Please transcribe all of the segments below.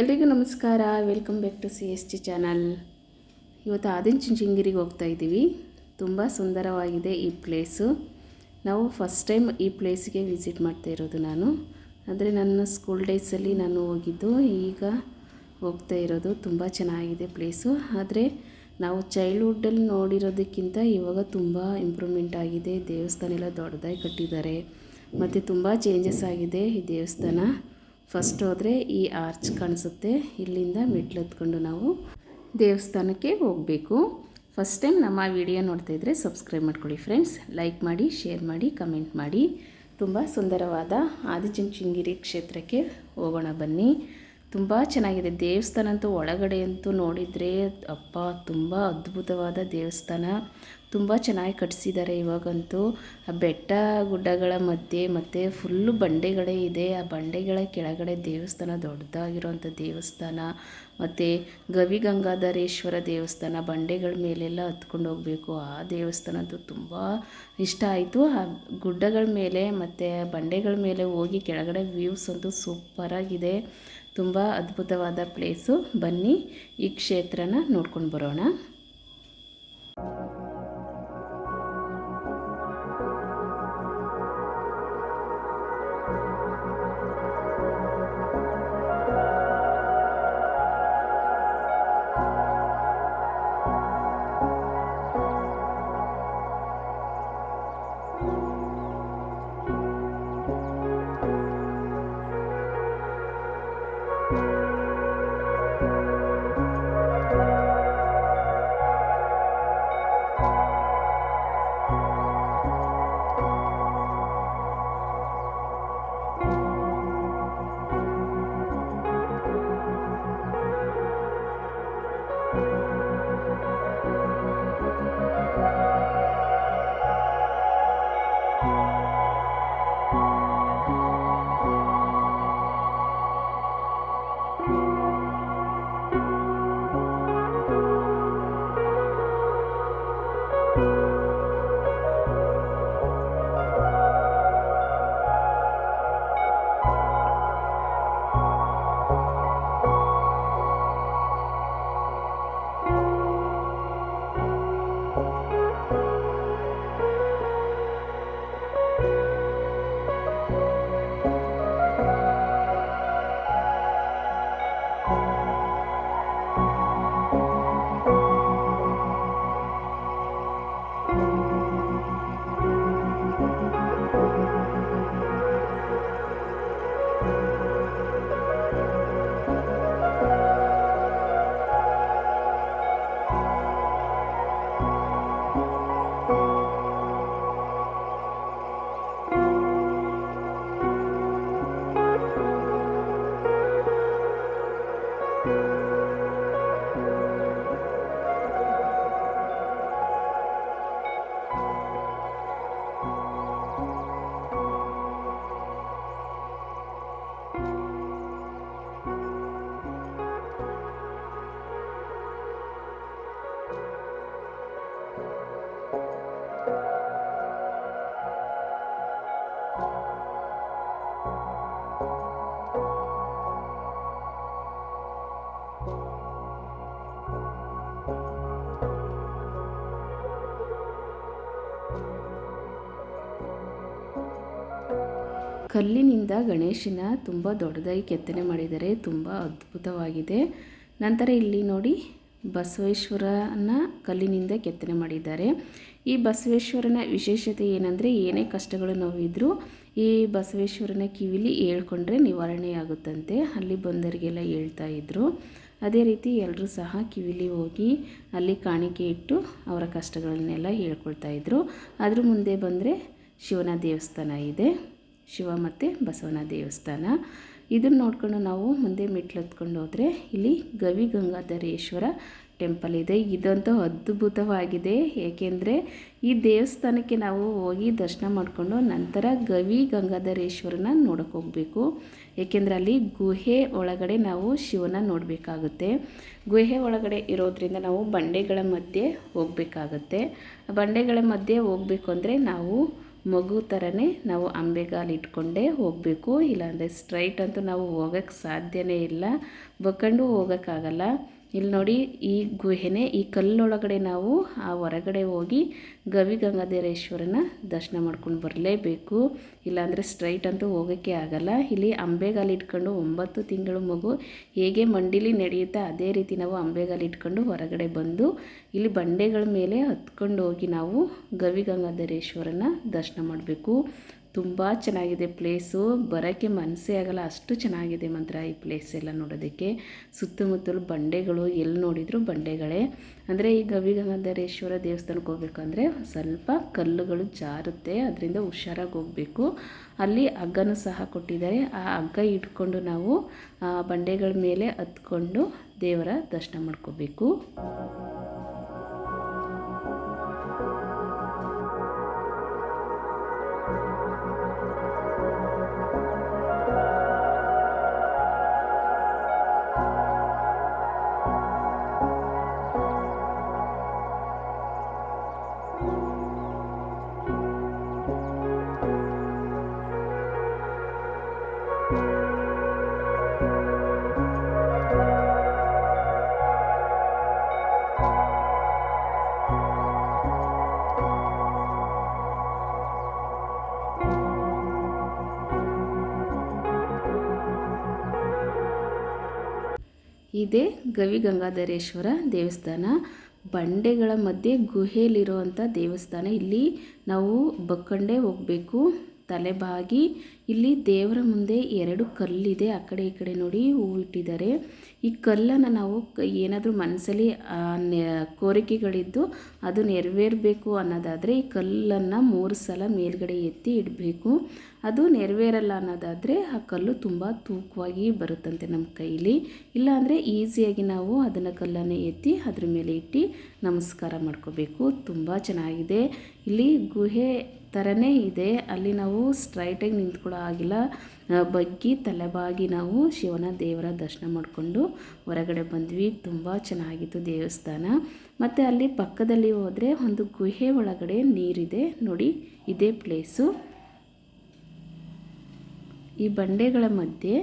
ಎಲ್ರಿಗೂ ನಮಸ್ಕಾರ. Welcome back to C S T channel ಇವತ್ತು ಆದಿಚುಂಚನಗಿರಿಗೆ ಹೋಗ್ತಾ ಇದ್ದೀವಿ. ತುಂಬ ಸುಂದರವಾಗಿದೆ ಈ ಪ್ಲೇಸು ನಾವು ಫಸ್ಟ್ ಟೈಮ್ ಈ ಪ್ಲೇಸ್ಗೆ ವಿಸಿಟ್ ಮಾಡ್ತಾ ಇರೋದು ನಾನು. ಅಂದರೆ ನನ್ನ ಸ್ಕೂಲ್ ಡೇಸಲ್ಲಿ ನಾನು ಹೋಗಿದ್ದು, ಈಗ ಹೋಗ್ತಾ ಇರೋದು ತುಂಬ ಚೆನ್ನಾಗಿದೆ ಪ್ಲೇಸು ಆದರೆ ನಾವು ಚೈಲ್ಡ್ಹುಡ್ಡಲ್ಲಿ ನೋಡಿರೋದಕ್ಕಿಂತ ಇವಾಗ ತುಂಬ ಇಂಪ್ರೂವ್ಮೆಂಟ್ ಆಗಿದೆ. ದೇವಸ್ಥಾನ ಎಲ್ಲ ದೊಡ್ಡದಾಗಿ ಕಟ್ಟಿದ್ದಾರೆ. ಮತ್ತು ತುಂಬ ಚೇಂಜಸ್ ಆಗಿದೆ ಈ ದೇವಸ್ಥಾನ. ಫಸ್ಟ್ ಹೋದರೆ ಈ ಆರ್ಚ್ ಕಾಣಿಸುತ್ತೆ. ಇಲ್ಲಿಂದ ಮೆಟ್ಲು ನಾವು ದೇವಸ್ಥಾನಕ್ಕೆ ಹೋಗಬೇಕು. ಫಸ್ಟ್ ಟೈಮ್ ನಮ್ಮ ವಿಡಿಯೋ ನೋಡ್ತಾ ಇದ್ದರೆ ಸಬ್ಸ್ಕ್ರೈಬ್ ಮಾಡ್ಕೊಳ್ಳಿ ಫ್ರೆಂಡ್ಸ್ ಲೈಕ್ ಮಾಡಿ ಶೇರ್ ಮಾಡಿ ಕಮೆಂಟ್ ಮಾಡಿ. ತುಂಬ ಸುಂದರವಾದ ಆದಿಚುಂಚನಗಿರಿ ಕ್ಷೇತ್ರಕ್ಕೆ ಹೋಗೋಣ ಬನ್ನಿ. ತುಂಬ ಚೆನ್ನಾಗಿದೆ. ದೇವಸ್ಥಾನ ಅಂತೂ ಒಳಗಡೆ ಅಂತೂ ನೋಡಿದರೆ ಅಪ್ಪ ತುಂಬ ಅದ್ಭುತವಾದ ದೇವಸ್ಥಾನ. ತುಂಬ ಚೆನ್ನಾಗಿ ಕಟ್ಟಿಸಿದ್ದಾರೆ ಇವಾಗಂತೂ. ಆ ಬೆಟ್ಟ ಗುಡ್ಡಗಳ ಮಧ್ಯೆ ಮತ್ತು ಫುಲ್ಲು ಬಂಡೆಗಳೇ ಇದೆ. ಆ ಬಂಡೆಗಳ ಕೆಳಗಡೆ ದೇವಸ್ಥಾನ ದೊಡ್ಡದಾಗಿರೋಂಥ ದೇವಸ್ಥಾನ. ಮತ್ತು ಗವಿಗಂಗಾಧರೇಶ್ವರ ದೇವಸ್ಥಾನ ಬಂಡೆಗಳ ಮೇಲೆಲ್ಲ ಹತ್ಕೊಂಡು ಹೋಗಬೇಕು. ಆ ದೇವಸ್ಥಾನ ಅಂತೂ ತುಂಬ ಇಷ್ಟ ಆಯಿತು. ಆ ಗುಡ್ಡಗಳ ಮೇಲೆ ಮತ್ತು ಬಂಡೆಗಳ ಮೇಲೆ ಹೋಗಿ ಕೆಳಗಡೆ ವ್ಯೂಸ್ ಅಂತೂ ಸೂಪರಾಗಿದೆ ತುಂಬ ಅದ್ಭುತವಾದ ಪ್ಲೇಸು ಬನ್ನಿ ಈ ಕ್ಷೇತ್ರನ ನೋಡ್ಕೊಂಡು ಬರೋಣ. ಕಲ್ಲಿನಿಂದ ಗಣೇಶನ ತುಂಬ ದೊಡ್ಡದಾಗಿ ಕೆತ್ತನೆ ಮಾಡಿದ್ದಾರೆ ತುಂಬ ಅದ್ಭುತವಾಗಿದೆ. ನಂತರ ಇಲ್ಲಿ ನೋಡಿ ಬಸವೇಶ್ವರನ ಕಲ್ಲಿನಿಂದ ಕೆತ್ತನೆ ಮಾಡಿದ್ದಾರೆ. ಈ ಬಸವೇಶ್ವರನ ವಿಶೇಷತೆ ಏನಂದರೆ ಏನೇ ಕಷ್ಟಗಳು ನೋವಿದ್ರೂ ಈ ಬಸವೇಶ್ವರನ ಕಿವಿಲಿ ಹೇಳ್ಕೊಂಡ್ರೆ ನಿವಾರಣೆ ಆಗುತ್ತಂತೆ ಅಲ್ಲಿ ಬಂದರಿಗೆಲ್ಲ ಹೇಳ್ತಾ ಇದ್ದರು ಅದೇ ರೀತಿ ಎಲ್ಲರೂ ಸಹ ಕಿವಿಲಿ ಹೋಗಿ ಅಲ್ಲಿ ಕಾಣಿಕೆ ಇಟ್ಟು ಅವರ ಕಷ್ಟಗಳನ್ನೆಲ್ಲ ಹೇಳ್ಕೊಳ್ತಾ ಇದ್ದರು ಅದ್ರ ಮುಂದೆ ಬಂದರೆ ಶಿವನ ದೇವಸ್ಥಾನ ಇದೆ. ಶಿವ ಮತ್ತು ಬಸವನ ದೇವಸ್ಥಾನ. ಇದನ್ನು ನೋಡ್ಕೊಂಡು ನಾವು ಮುಂದೆ ಮೆಟ್ಲು ಹತ್ಕೊಂಡು ಹೋದರೆ ಇಲ್ಲಿ ಗವಿ ಗಂಗಾಧರೇಶ್ವರ ಟೆಂಪಲ್ ಇದೆ. ಇದಂತೂ ಅದ್ಭುತವಾಗಿದೆ. ಏಕೆಂದರೆ ಈ ದೇವಸ್ಥಾನಕ್ಕೆ ನಾವು ಹೋಗಿ ದರ್ಶನ ಮಾಡಿಕೊಂಡು ನಂತರ ಗವಿ ಗಂಗಾಧರೇಶ್ವರನ ನೋಡೋಕೆ ಹೋಗಬೇಕು. ಏಕೆಂದರೆ ಅಲ್ಲಿ ಗುಹೆ ಒಳಗಡೆ ನಾವು ಶಿವನ ನೋಡಬೇಕಾಗುತ್ತೆ. ಗುಹೆ ಒಳಗಡೆ ಇರೋದ್ರಿಂದ ನಾವು ಬಂಡೆಗಳ ಮಧ್ಯೆ ಹೋಗಬೇಕಾಗತ್ತೆ. ಬಂಡೆಗಳ ಮಧ್ಯೆ ಹೋಗಬೇಕು ಅಂದರೆ ನಾವು ಮಗು ಥರನೇ ನಾವು ಅಂಬೆಗಾಲು ಇಟ್ಕೊಂಡೇ ಹೋಗಬೇಕು. ಇಲ್ಲಾಂದರೆ ಸ್ಟ್ರೈಟ್ ಅಂತೂ ನಾವು ಹೋಗೋಕ್ಕೆ ಸಾಧ್ಯವೇ ಇಲ್ಲ. ಬಗ್ಕೊಂಡು ಹೋಗೋಕ್ಕಾಗಲ್ಲ. ಇಲ್ಲಿ ನೋಡಿ, ಈ ಗುಹೆನೇ, ಈ ಕಲ್ಲೊಳಗಡೆ ನಾವು ಆ ಹೊರಗಡೆ ಹೋಗಿ ಗವಿ ಗಂಗಾಧರೇಶ್ವರನ ದರ್ಶನ ಮಾಡ್ಕೊಂಡು ಬರಲೇಬೇಕು. ಇಲ್ಲಾಂದರೆ ಸ್ಟ್ರೈಟ್ ಅಂತೂ ಹೋಗೋಕ್ಕೆ ಆಗಲ್ಲ. ಇಲ್ಲಿ ಅಂಬೆಗಾಲು ಇಟ್ಕೊಂಡು ಒಂಬತ್ತು ತಿಂಗಳು ಮಗು ಹೇಗೆ ಮಂಡಿಲಿ ನಡೆಯುತ್ತೆ, ಅದೇ ರೀತಿ ನಾವು ಅಂಬೆಗಾಲು ಇಟ್ಕೊಂಡು ಹೊರಗಡೆ ಬಂದು ಇಲ್ಲಿ ಬಂಡೆಗಳ ಮೇಲೆ ಹತ್ಕೊಂಡು ಹೋಗಿ ನಾವು ಗವಿ ಗಂಗಾಧರೇಶ್ವರನ ದರ್ಶನ ಮಾಡಬೇಕು. ತುಂಬ ಚೆನ್ನಾಗಿದೆ ಪ್ಲೇಸು. ಬರೋಕ್ಕೆ ಮನಸ್ಸೇ ಆಗಲ್ಲ, ಅಷ್ಟು ಚೆನ್ನಾಗಿದೆ ಮಾತ್ರ ಈ ಪ್ಲೇಸ್ ಎಲ್ಲ ನೋಡೋದಕ್ಕೆ. ಸುತ್ತಮುತ್ತಲು ಬಂಡೆಗಳು ಎಲ್ಲಿ ನೋಡಿದರೂ ಬಂಡೆಗಳೇ. ಅಂದರೆ ಈ ಗವಿಗಂಗಾಧರೇಶ್ವರ ದೇವಸ್ಥಾನಕ್ಕೆ ಹೋಗ್ಬೇಕಂದ್ರೆ ಸ್ವಲ್ಪ ಕಲ್ಲುಗಳು ಜಾರುತ್ತೆ, ಅದರಿಂದ ಹುಷಾರಾಗಿ ಹೋಗಬೇಕು. ಅಲ್ಲಿ ಹಗ್ಗನೂ ಸಹ ಕೊಟ್ಟಿದ್ದಾರೆ. ಆ ಹಗ್ಗ ಇಟ್ಕೊಂಡು ನಾವು ಬಂಡೆಗಳ ಮೇಲೆ ಹತ್ಕೊಂಡು ದೇವರ ದರ್ಶನ ಮಾಡ್ಕೋಬೇಕು. ಇದೇ ಗವಿ ಗಂಗಾಧರೇಶ್ವರ ದೇವಸ್ಥಾನ. ಬಂಡೆಗಳ ಮಧ್ಯೆ ಗುಹೆಯಲ್ಲಿರುವಂಥ ದೇವಸ್ಥಾನ. ಇಲ್ಲಿ ನಾವು ಬಕ್ಕಂಡೇ ಹೋಗಬೇಕು. ತಲೆಬಾಗಿ. ಇಲ್ಲಿ ದೇವರ ಮುಂದೆ ಎರಡು ಕಲ್ಲಿದೆ. ಆ ಕಡೆ ಈ ಕಡೆ ನೋಡಿ ಹೂವು ಇಟ್ಟಿದ್ದಾರೆ ಈ ಕಲ್ಲನ್ನು ನಾವು ಏನಾದರೂ ಮನಸ್ಸಲ್ಲಿ ಕೋರಿಕೆಗಳಿದ್ದು ಅದು ನೆರವೇರಬೇಕು ಅನ್ನೋದಾದರೆ ಈ ಕಲ್ಲನ್ನು ಮೂರು ಸಲ ಮೇಲ್ಗಡೆ ಎತ್ತಿ ಇಡಬೇಕು. ಅದು ನೆರವೇರಲ್ಲ ಅನ್ನೋದಾದರೆ ಆ ಕಲ್ಲು ತುಂಬ ತೂಕವಾಗಿ ಬರುತ್ತಂತೆ ನಮ್ಮ ಕೈಲಿ. ಇಲ್ಲಾಂದರೆ ಈಸಿಯಾಗಿ ನಾವು ಅದನ್ನು ಕಲ್ಲನ್ನು ಎತ್ತಿ ಅದ್ರ ಮೇಲೆ ಇಟ್ಟು ನಮಸ್ಕಾರ ಮಾಡ್ಕೋಬೇಕು. ತುಂಬ ಚೆನ್ನಾಗಿದೆ. ಇಲ್ಲಿ ಗುಹೆ ಥರನೇ ಇದೆ. ಅಲ್ಲಿ ನಾವು ಸ್ಟ್ರೈಟಾಗಿ ನಿಂತ್ಕೊಳ್ಳೋ ಆಗಿಲ್ಲ. ಬಗ್ಗಿ ತಲೆಬಾಗಿ ನಾವು ಶಿವನ ದೇವರ ದರ್ಶನ ಮಾಡಿಕೊಂಡು ಹೊರಗಡೆ ಬಂದ್ವಿ. ತುಂಬ ಚೆನ್ನಾಗಿತ್ತು ದೇವಸ್ಥಾನ. ಮತ್ತು ಅಲ್ಲಿ ಪಕ್ಕದಲ್ಲಿ ಹೋದರೆ ಒಂದು ಗುಹೆ ಒಳಗಡೆ ನೀರಿದೆ. ನೋಡಿ, ಇದೇ ಪ್ಲೇಸು ಈ ಬಂಡೆಗಳ ಮಧ್ಯೆ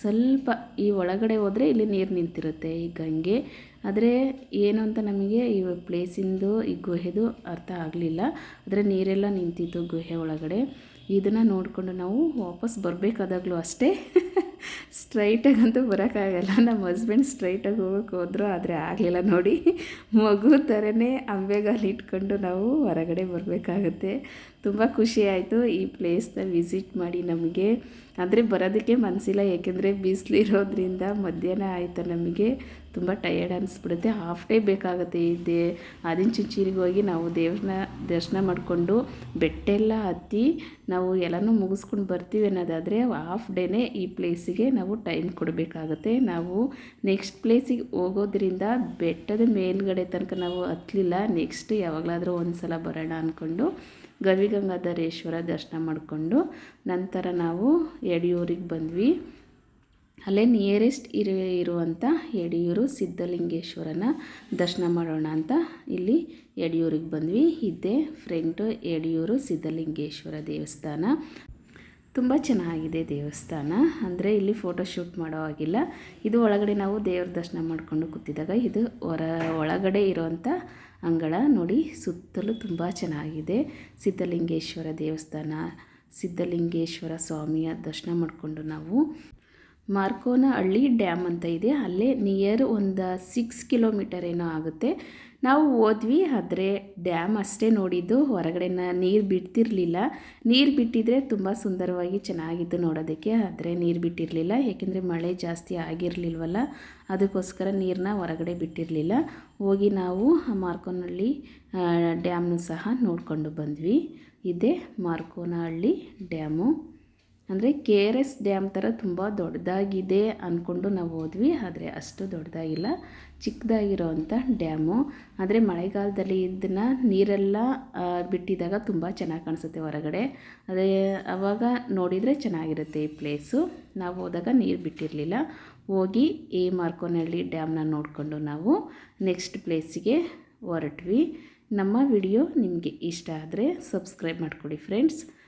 ಸ್ವಲ್ಪ ಈ ಒಳಗಡೆ ಹೋದರೆ ಇಲ್ಲಿ ನೀರು ನಿಂತಿರುತ್ತೆ. ಈ ಗಂಗೆ ಆದರೆ ಏನು ಅಂತ ನಮಗೆ ಈ ಪ್ಲೇಸಿಂದು ಈ ಗುಹೆದು ಅರ್ಥ ಆಗಲಿಲ್ಲ. ಆದರೆ ನೀರೆಲ್ಲ ನಿಂತಿತ್ತು ಗುಹೆ ಒಳಗಡೆ. ಇದನ್ನು ನೋಡಿಕೊಂಡು ನಾವು ವಾಪಸ್ ಬರಬೇಕಾದಾಗಲೂ ಅಷ್ಟೇ. ಸ್ಟ್ರೈಟಾಗಂತೂ ಬರೋಕ್ಕಾಗಲ್ಲ. ನಮ್ಮ ಹಸ್ಬೆಂಡ್ ಸ್ಟ್ರೈಟಾಗಿ ಹೋಗೋಕೆ ಹೋದ್ರು, ಆದರೆ ಆಗಲಿಲ್ಲ ನೋಡಿ. ಮಗು ಥರನೇ ಅಂಬೆಗಾಲು ಇಟ್ಕೊಂಡು ನಾವು ಹೊರಗಡೆ ಬರಬೇಕಾಗುತ್ತೆ. ತುಂಬ ಖುಷಿ ಆಯಿತು ಈ ಪ್ಲೇಸ್ನ ವಿಸಿಟ್ ಮಾಡಿ ನಮಗೆ. ಆದರೆ ಬರೋದಕ್ಕೆ ಮನಸ್ಸಿಲ್ಲ ಏಕೆಂದರೆ ಬಿಸಿಲಿರೋದ್ರಿಂದ ಮಧ್ಯಾಹ್ನ ಆಯಿತು ನಮಗೆ. ತುಂಬ ಟಯರ್ಡ್ ಅನಿಸ್ಬಿಡುತ್ತೆ. ಹಾಫ್ ಡೇ ಬೇಕಾಗುತ್ತೆ ಈ ದೇ ಚುಚ್ಚಿರಿಗೆ ಹೋಗಿ ನಾವು ದೇವ್ರನ್ನ ದರ್ಶನ ಮಾಡಿಕೊಂಡು ಬೆಟ್ಟೆಲ್ಲ ಹತ್ತಿ ನಾವು ಎಲ್ಲನೂ ಮುಗಿಸ್ಕೊಂಡು ಬರ್ತೀವಿ ಅನ್ನೋದಾದರೆ ಹಾಫ್ ಡೇನೇ ಈ ಪ್ಲೇಸಿಗೆ ನಾವು ಟೈಮ್ ಕೊಡಬೇಕಾಗುತ್ತೆ. ನಾವು ನೆಕ್ಸ್ಟ್ ಪ್ಲೇಸಿಗೆ ಹೋಗೋದ್ರಿಂದ ಬೆಟ್ಟದ ಮೇಲ್ಗಡೆ ತನಕ ನಾವು ಹತ್ತಲಿಲ್ಲ ನೆಕ್ಸ್ಟ್ ಯಾವಾಗಲಾದರೂ ಒಂದು ಸಲ ಬರೋಣ ಅಂದ್ಕೊಂಡು ಗವಿಗಂಗಾಧರೇಶ್ವರ ದರ್ಶನ ಮಾಡಿಕೊಂಡು ನಂತರ ನಾವು ಯಡಿಯೂರಿಗೆ ಬಂದ್ವಿ. ಅಲ್ಲೇ ನಿಯರೆಸ್ಟ್ ಇರು ಇರುವಂಥ ಯಡಿಯೂರು ಸಿದ್ಧಲಿಂಗೇಶ್ವರನ ದರ್ಶನ ಮಾಡೋಣ ಅಂತ ಇಲ್ಲಿ ಯಡಿಯೂರಿಗೆ ಬಂದ್ವಿ. ಇದ್ದೆ ಫ್ರೆಂಟು ಯಡಿಯೂರು ಸಿದ್ಧಲಿಂಗೇಶ್ವರ ದೇವಸ್ಥಾನ. ತುಂಬ ಚೆನ್ನಾಗಿದೆ ದೇವಸ್ಥಾನ. ಅಂದರೆ ಇಲ್ಲಿ ಫೋಟೋ ಶೂಟ್ ಮಾಡೋ ಹಾಗಿಲ್ಲ. ಇದು ಒಳಗಡೆ ನಾವು ದೇವ್ರ ದರ್ಶನ ಮಾಡಿಕೊಂಡು ಕೂತಿದ್ದಾಗ ಇದು ಹೊರ, ಒಳಗಡೆ ಇರೋವಂಥ ಅಂಗಳ ನೋಡಿ ಸುತ್ತಲೂ ತುಂಬ ಚೆನ್ನಾಗಿದೆ. ಸಿದ್ಧಲಿಂಗೇಶ್ವರ ದೇವಸ್ಥಾನ, ಸಿದ್ಧಲಿಂಗೇಶ್ವರ ಸ್ವಾಮಿಯ ದರ್ಶನ ಮಾಡಿಕೊಂಡು ನಾವು ಮಾರ್ಕೋನಹಳ್ಳಿ ಡ್ಯಾಮ್ ಅಂತ ಇದೆ. ಅಲ್ಲೇ ನಿಯರ್ ಒಂದು ಸಿಕ್ಸ್ ಕಿಲೋಮೀಟರ್ ಏನೋ ಆಗುತ್ತೆ. ನಾವು ಹೋದ್ವಿ, ಆದರೆ ಡ್ಯಾಮ್ ಅಷ್ಟೇ ನೋಡಿದ್ದು. ಹೊರಗಡೆ ನೀರು ಬಿಡ್ತಿರ್ಲಿಲ್ಲ. ನೀರು ಬಿಟ್ಟಿದ್ರೆ ತುಂಬ ಸುಂದರವಾಗಿ ಚೆನ್ನಾಗಿತ್ತು ನೋಡೋದಕ್ಕೆ, ಆದರೆ ನೀರು ಬಿಟ್ಟಿರಲಿಲ್ಲ. ಏಕೆಂದರೆ ಮಳೆ ಜಾಸ್ತಿ ಆಗಿರಲಿಲ್ವಲ್ಲ, ಅದಕ್ಕೋಸ್ಕರ ನೀರನ್ನ ಹೊರಗಡೆ ಬಿಟ್ಟಿರಲಿಲ್ಲ. ಹೋಗಿ ನಾವು ಮಾರ್ಕೋನಹಳ್ಳಿ ಡ್ಯಾಮ್ನು ಸಹ ನೋಡಿಕೊಂಡು ಬಂದ್ವಿ. ಇದೇ ಮಾರ್ಕೋನಹಳ್ಳಿ ಡ್ಯಾಮು. ಅಂದರೆ ಕೆ ಆರ್ ಎಸ್ ಡ್ಯಾಮ್ ಥರ ತುಂಬ ದೊಡ್ಡದಾಗಿದೆ ಅಂದ್ಕೊಂಡು ನಾವು ಹೋದ್ವಿ. ಆದರೆ ಅಷ್ಟು ದೊಡ್ಡದಾಗಿಲ್ಲ. ಚಿಕ್ಕದಾಗಿರೋ ಅಂಥ ಡ್ಯಾಮು. ಆದರೆ ಮಳೆಗಾಲದಲ್ಲಿ ಇದನ್ನು ನೀರೆಲ್ಲ ಬಿಟ್ಟಿದಾಗ ತುಂಬ ಚೆನ್ನಾಗಿ ಕಾಣಿಸುತ್ತೆ ಹೊರಗಡೆ. ಅದೇ ಆವಾಗ ನೋಡಿದರೆ ಚೆನ್ನಾಗಿರುತ್ತೆ ಈ ಪ್ಲೇಸು. ನಾವು ಹೋದಾಗ ನೀರು ಬಿಟ್ಟಿರಲಿಲ್ಲ. ಹೋಗಿ ಈ ಮಾರ್ಕೋನಹಳ್ಳಿ ಡ್ಯಾಮ್ನ ನೋಡಿಕೊಂಡು ನಾವು ನೆಕ್ಸ್ಟ್ ಪ್ಲೇಸಿಗೆ ಹೊರಟ್ವಿ. ನಮ್ಮ ವಿಡಿಯೋ ನಿಮಗೆ ಇಷ್ಟ ಆದರೆ ಸಬ್ಸ್ಕ್ರೈಬ್ ಮಾಡಿಕೊಡಿ ಫ್ರೆಂಡ್ಸ್.